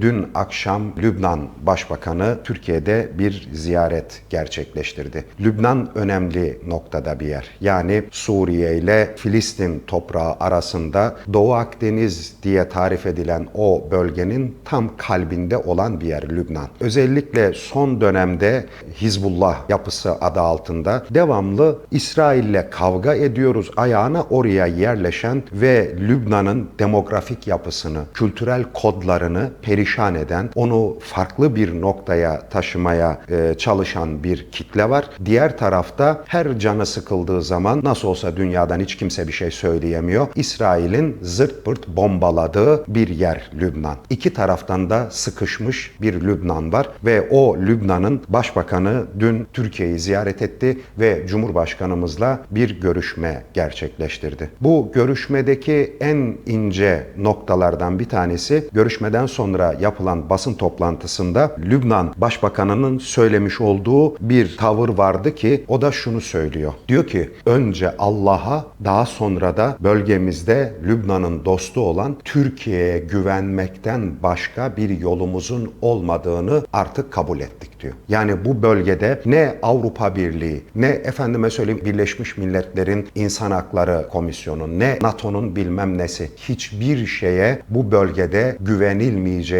Dün akşam Lübnan Başbakanı Türkiye'de bir ziyaret gerçekleştirdi. Lübnan önemli noktada bir yer. Yani Suriye ile Filistin toprağı arasında Doğu Akdeniz diye tarif edilen o bölgenin tam kalbinde olan bir yer Lübnan. Özellikle son dönemde Hizbullah yapısı adı altında devamlı İsrail'le kavga ediyoruz ayağına oraya yerleşen ve Lübnan'ın demografik yapısını, kültürel kodlarını perişan eden, onu farklı bir noktaya taşımaya e, çalışan bir kitle var. Diğer tarafta her canı sıkıldığı zaman nasıl olsa dünyadan hiç kimse bir şey söyleyemiyor. İsrail'in zırt pırt bombaladığı bir yer Lübnan. İki taraftan da sıkışmış bir Lübnan var ve o Lübnan'ın başbakanı dün Türkiye'yi ziyaret etti ve Cumhurbaşkanımızla bir görüşme gerçekleştirdi. Bu görüşmedeki en ince noktalardan bir tanesi görüşmeden sonra yapılan basın toplantısında Lübnan Başbakanı'nın söylemiş olduğu bir tavır vardı ki o da şunu söylüyor. Diyor ki önce Allah'a daha sonra da bölgemizde Lübnan'ın dostu olan Türkiye'ye güvenmekten başka bir yolumuzun olmadığını artık kabul ettik diyor. Yani bu bölgede ne Avrupa Birliği ne efendime söyleyeyim Birleşmiş Milletler'in İnsan Hakları Komisyonu ne NATO'nun bilmem nesi hiçbir şeye bu bölgede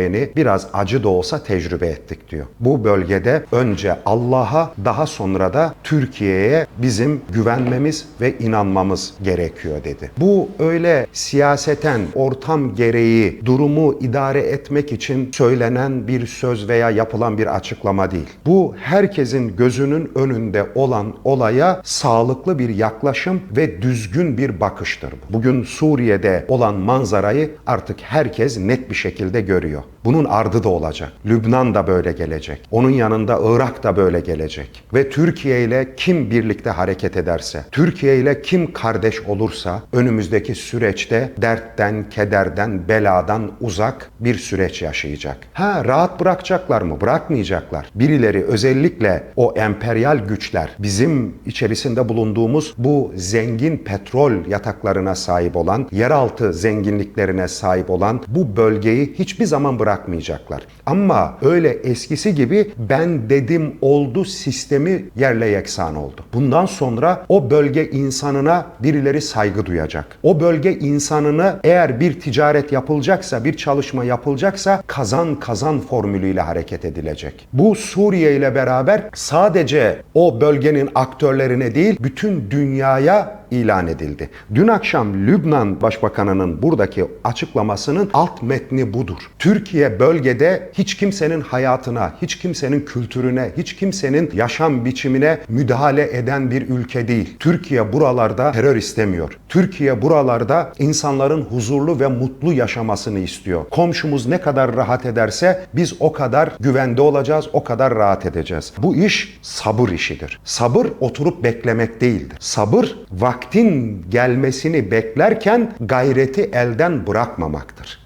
güvenilmeyeceğini biraz acı da olsa tecrübe ettik diyor. Bu bölgede önce Allah'a daha sonra da Türkiye'ye bizim güvenmemiz ve inanmamız gerekiyor dedi. Bu öyle siyaseten ortam gereği durumu idare etmek için söylenen bir söz veya yapılan bir açıklama değil. Bu herkesin gözünün önünde olan olaya sağlıklı bir yaklaşım ve düzgün bir bakıştır. bu. Bugün Suriye'de olan manzarayı artık herkes net bir şekilde görüyor. Bunun ardı da olacak. Lübnan da böyle gelecek. Onun yanında Irak da böyle gelecek. Ve Türkiye ile kim birlikte hareket ederse, Türkiye ile kim kardeş olursa önümüzdeki süreçte dertten, kederden, beladan uzak bir süreç yaşayacak. Ha rahat bırakacaklar mı? Bırakmayacaklar. Birileri özellikle o emperyal güçler bizim içerisinde bulunduğumuz bu zengin petrol yataklarına sahip olan, yeraltı zenginliklerine sahip olan bu bölgeyi hiçbir zaman bırakmayacaklar. Ama öyle eskisi gibi ben dedim oldu sistemi yerle yeksan oldu. Bundan sonra o bölge insanına birileri saygı duyacak. O bölge insanını eğer bir ticaret yapılacaksa, bir çalışma yapılacaksa kazan kazan formülüyle hareket edilecek. Bu Suriye ile beraber sadece o bölgenin aktörlerine değil bütün dünyaya ilan edildi. Dün akşam Lübnan Başbakanı'nın buradaki açıklamasının alt metni budur. Türkiye bölgede hiç kimsenin hayatına, hiç kimsenin kültürüne, hiç kimsenin yaşam biçimine müdahale eden bir ülke değil. Türkiye buralarda terör istemiyor. Türkiye buralarda insanların huzurlu ve mutlu yaşamasını istiyor. Komşumuz ne kadar rahat ederse biz o kadar güvende olacağız, o kadar rahat edeceğiz. Bu iş sabır işidir. Sabır oturup beklemek değildir. Sabır vaktin gelmesini beklerken gayreti elden bırakmamaktır.